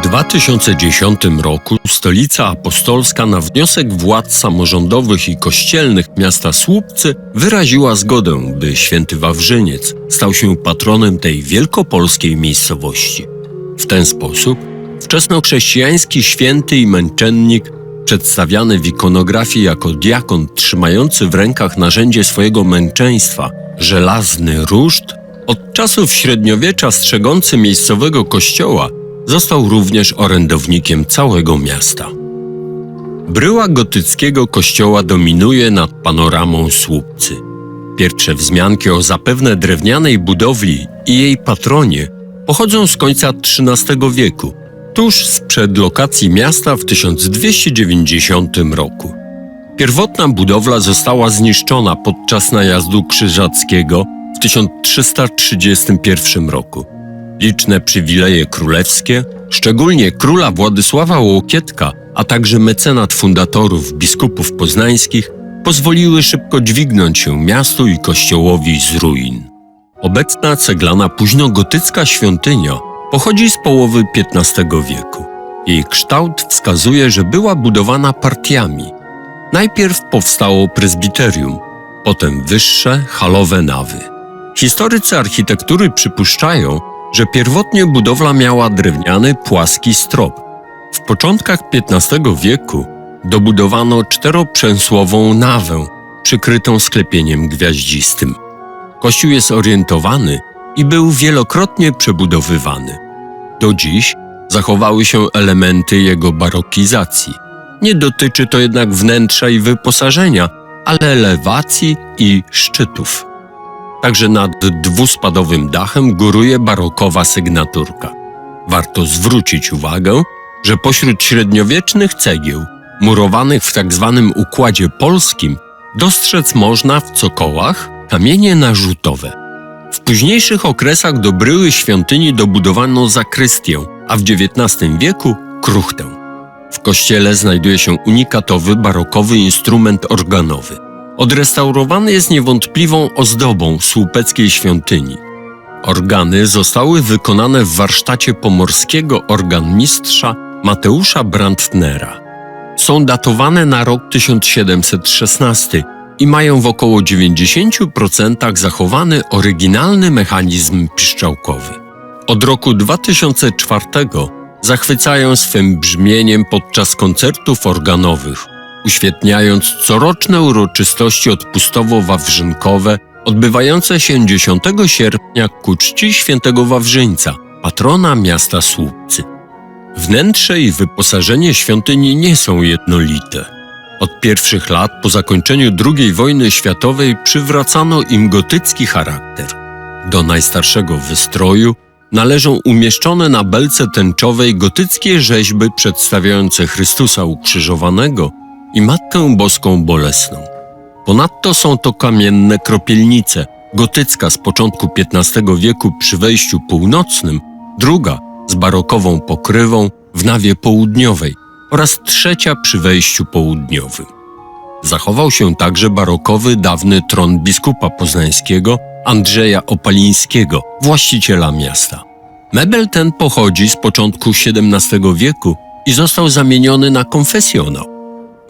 2010 roku stolica apostolska na wniosek władz samorządowych i kościelnych miasta Słupcy wyraziła zgodę, by święty Wawrzyniec stał się patronem tej wielkopolskiej miejscowości. W ten sposób wczesnochrześcijański święty i męczennik, przedstawiany w ikonografii jako diakon trzymający w rękach narzędzie swojego męczeństwa, żelazny ruszt, od czasów średniowiecza strzegący miejscowego kościoła, Został również orędownikiem całego miasta. Bryła gotyckiego kościoła dominuje nad panoramą słupcy. Pierwsze wzmianki o zapewne drewnianej budowli i jej patronie pochodzą z końca XIII wieku, tuż sprzed lokacji miasta w 1290 roku. Pierwotna budowla została zniszczona podczas najazdu krzyżackiego w 1331 roku. Liczne przywileje królewskie, szczególnie króla Władysława Łokietka, a także mecenat fundatorów biskupów poznańskich, pozwoliły szybko dźwignąć się miastu i kościołowi z ruin. Obecna ceglana późnogotycka świątynia pochodzi z połowy XV wieku. Jej kształt wskazuje, że była budowana partiami. Najpierw powstało prezbiterium, potem wyższe, halowe nawy. Historycy architektury przypuszczają, że pierwotnie budowla miała drewniany, płaski strop. W początkach XV wieku dobudowano czteroprzęsłową nawę przykrytą sklepieniem gwiaździstym. Kościół jest orientowany i był wielokrotnie przebudowywany. Do dziś zachowały się elementy jego barokizacji. Nie dotyczy to jednak wnętrza i wyposażenia, ale elewacji i szczytów. Także nad dwuspadowym dachem góruje barokowa sygnaturka. Warto zwrócić uwagę, że pośród średniowiecznych cegieł, murowanych w tzw. Tak układzie polskim, dostrzec można w cokołach kamienie narzutowe. W późniejszych okresach do bryły świątyni dobudowano zakrystię, a w XIX wieku kruchtę. W kościele znajduje się unikatowy barokowy instrument organowy. Odrestaurowany jest niewątpliwą ozdobą słupeckiej świątyni. Organy zostały wykonane w warsztacie pomorskiego organmistrza Mateusza Brandtnera. Są datowane na rok 1716 i mają w około 90% zachowany oryginalny mechanizm piszczałkowy. Od roku 2004 zachwycają swym brzmieniem podczas koncertów organowych uświetniając coroczne uroczystości odpustowo-wawrzynkowe odbywające się 10 sierpnia ku czci świętego Wawrzyńca, patrona miasta Słupcy. Wnętrze i wyposażenie świątyni nie są jednolite. Od pierwszych lat po zakończeniu II wojny światowej przywracano im gotycki charakter. Do najstarszego wystroju należą umieszczone na belce tęczowej gotyckie rzeźby przedstawiające Chrystusa ukrzyżowanego i Matkę Boską Bolesną. Ponadto są to kamienne kropielnice, gotycka z początku XV wieku przy wejściu północnym, druga z barokową pokrywą w nawie południowej oraz trzecia przy wejściu południowym. Zachował się także barokowy dawny tron biskupa poznańskiego Andrzeja Opalińskiego, właściciela miasta. Mebel ten pochodzi z początku XVII wieku i został zamieniony na konfesjonał.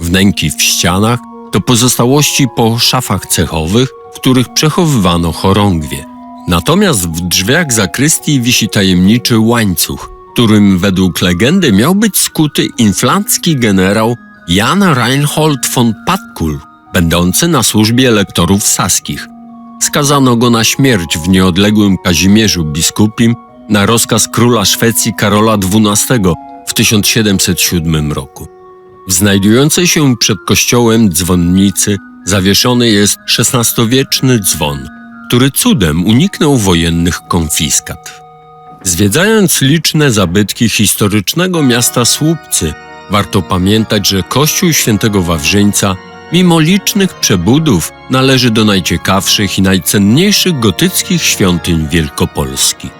Wnęki w ścianach to pozostałości po szafach cechowych, w których przechowywano chorągwie. Natomiast w drzwiach zakrystii wisi tajemniczy łańcuch, którym według legendy miał być skuty inflancki generał Jan Reinhold von Patkul, będący na służbie elektorów saskich. Skazano go na śmierć w nieodległym Kazimierzu biskupim na rozkaz króla Szwecji Karola XII w 1707 roku. W znajdującej się przed kościołem dzwonnicy zawieszony jest XVI-wieczny dzwon, który cudem uniknął wojennych konfiskat. Zwiedzając liczne zabytki historycznego miasta Słupcy, warto pamiętać, że Kościół Świętego Wawrzyńca, mimo licznych przebudów, należy do najciekawszych i najcenniejszych gotyckich świątyń Wielkopolski.